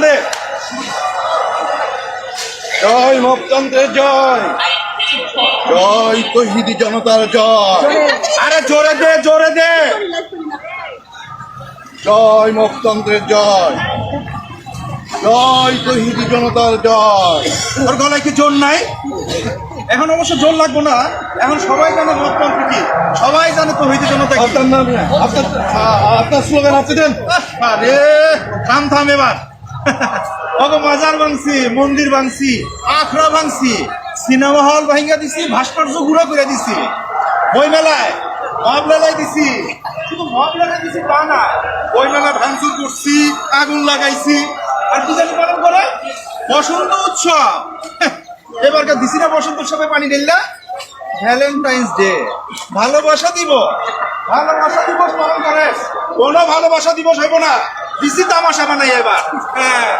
দে? জয় মুক্তন্ত্রের জয়। জয় তহিদি জনতার জয়। আরে জোরে দে জোরে দে। জয় মুক্তন্ত্রের জয়। জয় তহিদি জনতার জয়। ওর গলায় কি জোর নাই? এখন অবশ্য জোর লাগবো না। এখন সবাই জানে মততন্ত্র কি সবাই জানে তহিদি জনতা কি আপনার নাম? আপনার স্লোগান দেন। আরে থাম থাম এবার। ওগো মাজার ভাঙছি মন্দির ভাঙছি আখড়া ভাঙছি সিনেমা হল ভাঙিয়া দিছি ভাস্কর্য গুঁড়ো করে দিছি। বই মেলায় মব মেলায় দিছি। শুধু মব লাগাই দিছি তা না বই মেলায় ভাঙচুর করছি আগুন লাগাইছি। আর কি জানি পালন করে বসন্ত উৎসব। এবারকার দিছি না বসন্ত উৎসবে পানি ঢেললা। ভ্যালেন্টাইন্স ডে ভালোবাসা দিব ভালোবাসা দিবস পালন করে। কোনো ভালোবাসা দিবস হইব না। দিছি তামাশা বানাই এবার। হ্যাঁ।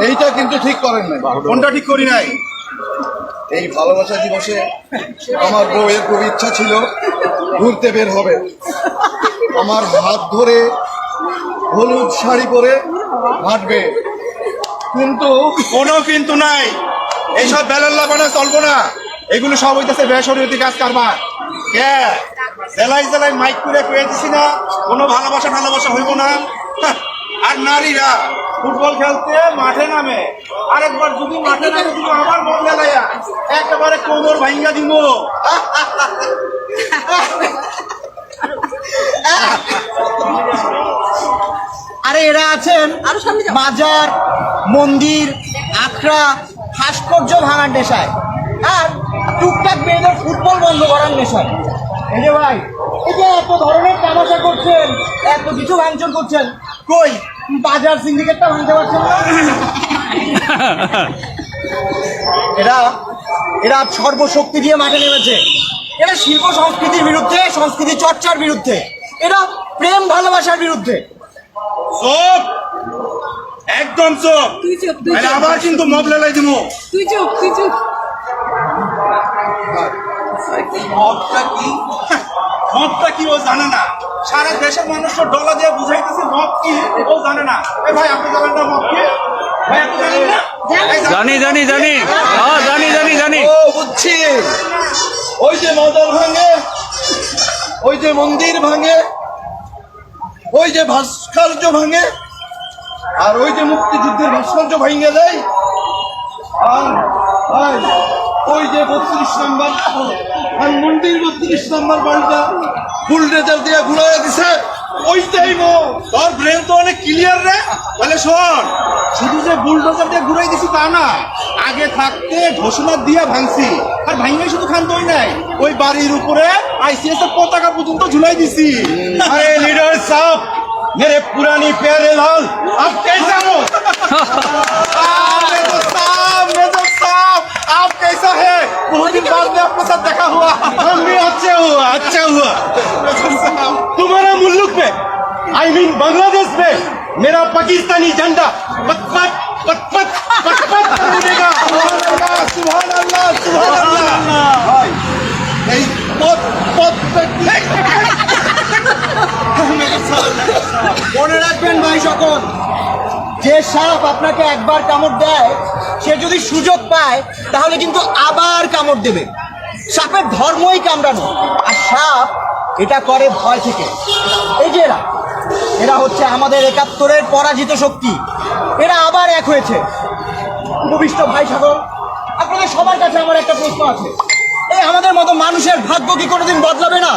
এইটা কিন্তু ঠিক করেন নাই। কোনটা ঠিক করি নাই? এই ভালোবাসা দিবসে আমার বউয়ের খুব ইচ্ছা ছিল ঘুরতে বের হবে। আমার হাত ধরে হলুদ শাড়ি পরে হাঁটবে। কিন্তু কোনো কিন্তু নাই। এইসব বেলাল্লা বানা চলবো না। এগুলো সব হইতেছে বেসরীতি কাজ কারবার। কে? জেলায় জেলায় মাইক করে পেয়ে দিছি না কোনো ভালোবাসা ভালোবাসা হইব না। আর নারীরা ফুটবল খেলতে মাঠে নামে। আরেকবার যদি মাঠে নামে দিব আমার মন মেলাইয়া একেবারে কোমর ভাঙ্গা দিব আরে এরা আছেন আরও সামনে বাজার মন্দির আখড়া ভাস্কর্য ভাঙার নেশায়। আর টুকটাক মেয়েদের ফুটবল বন্ধ করার নেশায়। এই যে ভাই, এই যে এত ধরনের তামাশা করছেন, এত কিছু ভাঙচুর করছেন, কই, বাজার সিন্ডিকেটটা ভাঙতে পারছেন না? এরা এরা সর্বশক্তি দিয়ে মাঠে নেমেছে। এরা শিল্প সংস্কৃতির বিরুদ্ধে, সংস্কৃতি চর্চার বিরুদ্ধে। এরা প্রেম ভালোবাসার বিরুদ্ধে। চোপ একদম চোপ। তুই চুপ তুই আরে চুপ। আবার কিন্তু মব লেলাই দিব তুই চুপ তুই চুপ। মদটা কি? মদটা কি ও জানে না। সারা দেশের মানুষের ডলা দিয়ে বুঝাইতেছে মদ কি? ও জানে না। এ ভাই আপনি জানেন না মদ কি? ভাই আপনি জানেন না? জানি। জানি জানি হ্যাঁ জানি জানি জানি। ও বুঝছি। ওই যে মাজার ভাঙে ওই যে মন্দির ভাঙে ওই যে ভাস্কর্য ভাঙে আর ওই যে মুক্তিযুদ্ধের ভাস্কর্য ভাঙিয়ে দেয়, আর ওই যে বত্রিশ নম্বর মন্দির বত্রিশ নম্বর বাড়িটা বুলডেজার দিয়ে ঘুরাইয়া দিছে। দিয়ে ঘুরাই তা না, আগে থাকতে দিয়ে ভাঙছি। আর নাই, ওই বাড়ির উপরে পতাকা পর্যন্ত ঝুলাই দিছি। পুরানি পেয়ারে লাল। आई मीन बांग्लादेश में मेरा पाकिस्तानी झंडा पत पत पत पत पत पत कर उड़ेगा सुभान अल्लाह सुभान अल्लाह ভাই এই পথ পথ মনে রাখবেন ভাই সকল যে সাপ আপনাকে একবার কামড় দেয় সে যদি সুযোগ পায় তাহলে কিন্তু আবার কামড় দেবে সাপের ধর্মই কামড়ানো আর সাপ এটা করে ভয় থেকে এই যে এরা এরা হচ্ছে আমাদের একাত্তরের পরাজিত শক্তি। এরা আবার এক হয়েছে। উপবিষ্ট ভাই সাগর, আপনাদের সবার কাছে আমার একটা প্রশ্ন আছে। এই আমাদের মতো মানুষের ভাগ্য কি কোনোদিন বদলাবে না?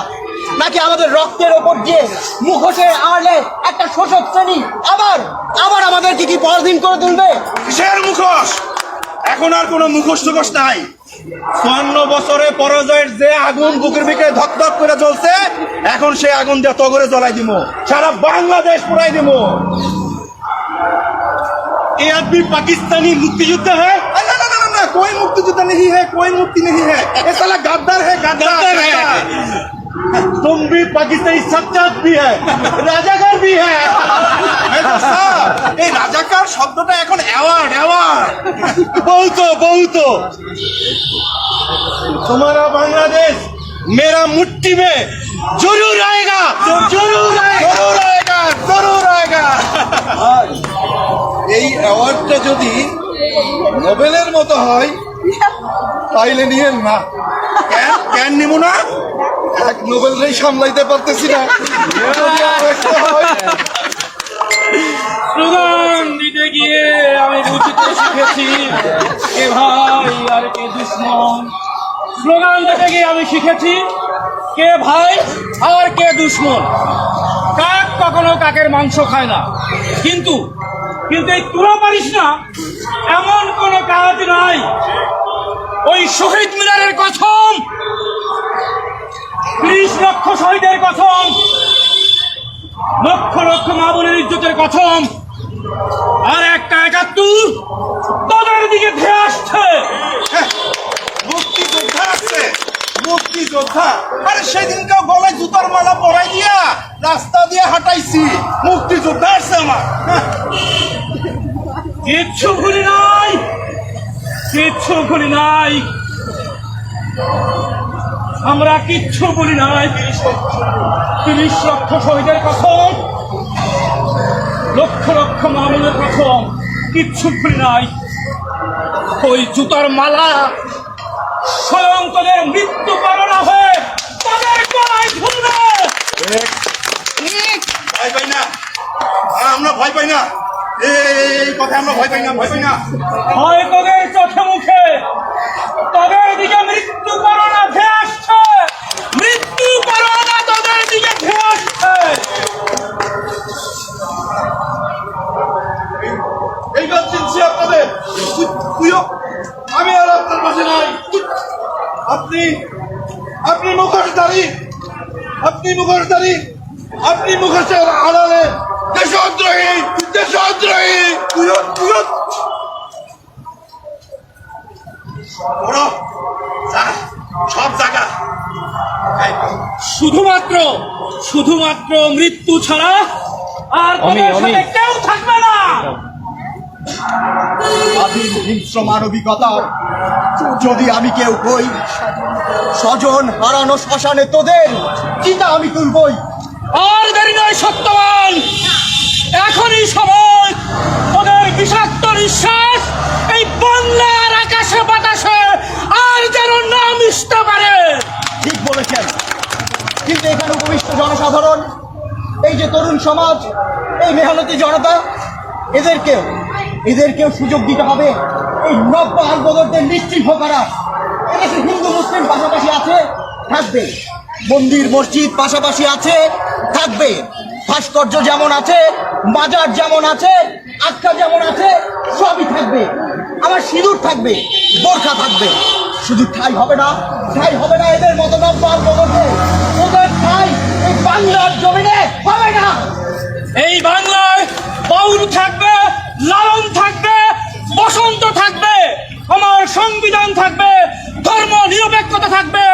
নাকি আমাদের রক্তের ওপর দিয়ে মুখোশে আড়লে একটা শোষক শ্রেণি আবার আবার আমাদের কি কি পরাধীন করে তুলবে? কিসের মুখোশ? এখন আর কোনো মুখোশ টুখোশ নাই। চুয়ান্ন বছরে পরাজয়ের যে আগুন বুকের ভিতরে ধকধক করে জ্বলছে এখন সেই আগুন দিয়ে তগরে জ্বলাই দিব সারা বাংলাদেশ পুরাই দিব ये आदमी पाकिस्तानी मुक्तियुद्ध है ना ना ना ना ना कोई मुक्तियुद्ध नहीं है कोई मुक्ति नहीं है ये साला गद्दार है गद्दार है तुम भी पाकिस्तानी सच्चात भी है রাজাকার भी है। এই রাজাকার শব্দটা এখন অ্যাওয়ার্ড অ্যাওয়ার্ড। বহুত বহুত। তোমারা বাংলাদেশ मेरा मुट्ठी में जरूर आएगा जरूर आएगा जरूर आएगा जरूर आएगा এই অ্যাওয়ার্ডটা যদি নোবেলের মতো হয় তাইলে নিয়ে না। কেন কেন নিব না? এক নোবেলটাই সামলাইতে পারতেছি না। স্লোগান দিতে গিয়ে আমি বুঝতে শিখেছি কে ভাই আর কে দুশ্মন। স্লোগান দিতে গিয়ে আমি শিখেছি কে ভাই আর কে দুশ্মন। কাক কখনো কাকের মাংস খায় না। কিন্তু কিন্তু এই তুলা পারিস না, এমন কোনো কাজ নাই। ওই শহীদ মিনারের কথম লক্ষ শহীদের কথম। লক্ষ লক্ষ মা বোনের ইজ্জতের কথম। আর একটা একাত্তর তাদের দিকে ধেয়ে আসছে। মুক্তিযোদ্ধা আছে মুক্তিযোদ্ধা। আরে সেদিনকে গলায় জুতার মালা পরাই দিয়া রাস্তা দিয়ে হাঁটাইছি। মুক্তিযোদ্ধা আছে আমার। কিচ্ছু ভুলি নাই কিচ্ছু ভুলি নাই। আমরা কিচ্ছু বলি নাই। তিরিশ লক্ষ শহীদের কথম লক্ষ লক্ষ মামুনের কথম কিচ্ছু বলি নাই। ওই জুতার মালা স্বয়ং তোদের মৃত্যু কারণা হয়ে তাদের গলায় ঝুলবে ভয় পাই না। আমরা ভয় পাই না। এই কথা আমরা ভয় পাই না ভয় পাই না। হয় আপনি আপনি মুখোশধারী আপনি মুখোশধারী আপনি মুখোশের আড়ালে দেশদ্রোহী দেশদ্রোহী। সব জায়গা। শুধুমাত্র শুধুমাত্র মৃত্যু ছাড়া আর সাথে কেউ থাকবে না। স্বাধীন হিংস্র মানবিকতা। যদি আমি কেউ কই স্বজন হারানো শ্মশানে তোদের চিতা আমি তুলবই। আর দেরি নয় সত্যবান। এখনই সময়। ওদের বিষাক্ত নিঃশ্বাস এই বাংলার আকাশে বাতাসে আর যেন না মিশতে পারে। ঠিক বলেছেন। কিন্তু এখানে উপবিষ্ট জনসাধারণ এই যে তরুণ সমাজ এই মেহনতি জনতা এদেরকেও এদেরকেও সুযোগ দিতে হবে। এই নব্য আলবদরদের নিশ্চিহ্ন করা। এদেশে হিন্দু, মুসলিম পাশাপাশি আছে? থাকবে। মন্দির, মসজিদ পাশাপাশি আছে? থাকবে। ভাস্কর্য যেমন আছে বাজার যেমন আছে আখ্যা যেমন আছে, সবই থাকবে। আমার সিঁদুর থাকবে, বোরখা থাকবে। শুধু ঠাই হবে না, ঠাই হবে না এদের মতো নব্য আলবদরদের। ওদের ঠাই এই বাংলার জমিনে হবে না। এই বাংলায় বাউল থাকবে লালন থাকবে, বসন্ত থাকবে, আমার সংবিধান থাকবে, ধর্ম নিরপেক্ষতা থাকবে,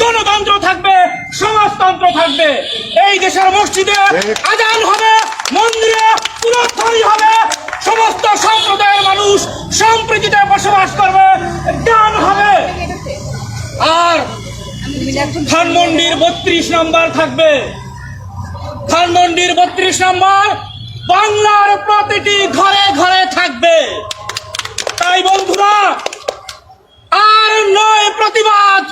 গণতন্ত্র থাকবে, সমাজতন্ত্র থাকবে। এই দেশের মসজিদে আজান হবে, মন্দিরে পুরোধ্বনি হবে, সমস্ত সম্প্রদায়ের মানুষ সম্প্রীতিতে বসবাস করবে গান হবে। আর ধানমন্ডির বত্রিশ নম্বর থাকবে। ধানমন্ডির বত্রিশ নম্বর বাংলার প্রতিটি ঘরে ঘরে থাকবে। তাই বন্ধুরা আর নয় প্রতিবাদ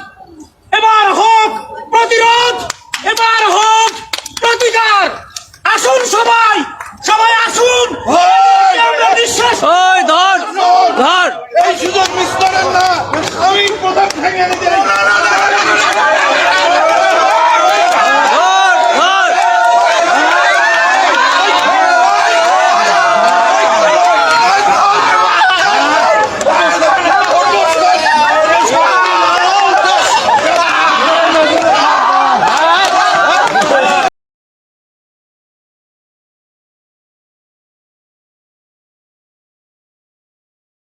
এবার হোক প্রতিরোধ এবার হোক প্রতিকার। আসুন সবাই সবাই আসুন। আমরা বিশ্বাস এই সুযোগ মিস করেন না। আমি প্রধান ভেঙে নিতে